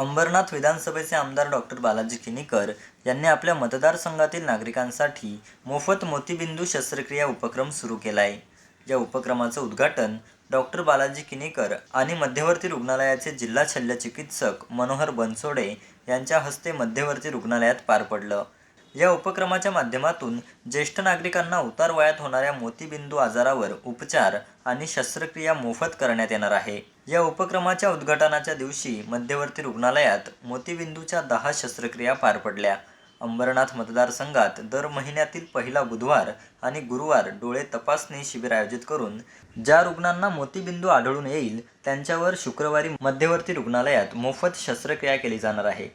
अंबरनाथ विधानसभेचे आमदार डॉक्टर बालाजी किनीकर यांनी आपल्या मतदारसंघातील नागरिकांसाठी मोफत मोतीबिंदू शस्त्रक्रिया उपक्रम सुरू केला आहे या उपक्रमाचं उद्घाटन डॉक्टर बालाजी किनीकर आणि मध्यवर्ती रुग्णालयाचे जिल्हा शल्य चिकित्सक मनोहर बनसोडे यांच्या हस्ते मध्यवर्ती रुग्णालयात पार पडलं. या उपक्रमाच्या माध्यमातून ज्येष्ठ नागरिकांना उतार वयात होणाऱ्या मोतीबिंदू आजारावर उपचार आणि शस्त्रक्रिया मोफत करण्यात येणार आहे. या उपक्रमाच्या उद्घाटनाच्या दिवशी मध्यवर्ती रुग्णालयात मोतीबिंदूच्या दहा शस्त्रक्रिया पार पडल्या. अंबरनाथ मतदारसंघात दर महिन्यातील पहिला बुधवार आणि गुरुवार डोळे तपासणी शिबिर आयोजित करून ज्या रुग्णांना मोतीबिंदू आढळून येईल त्यांच्यावर शुक्रवारी मध्यवर्ती रुग्णालयात मोफत शस्त्रक्रिया केली जाणार आहे.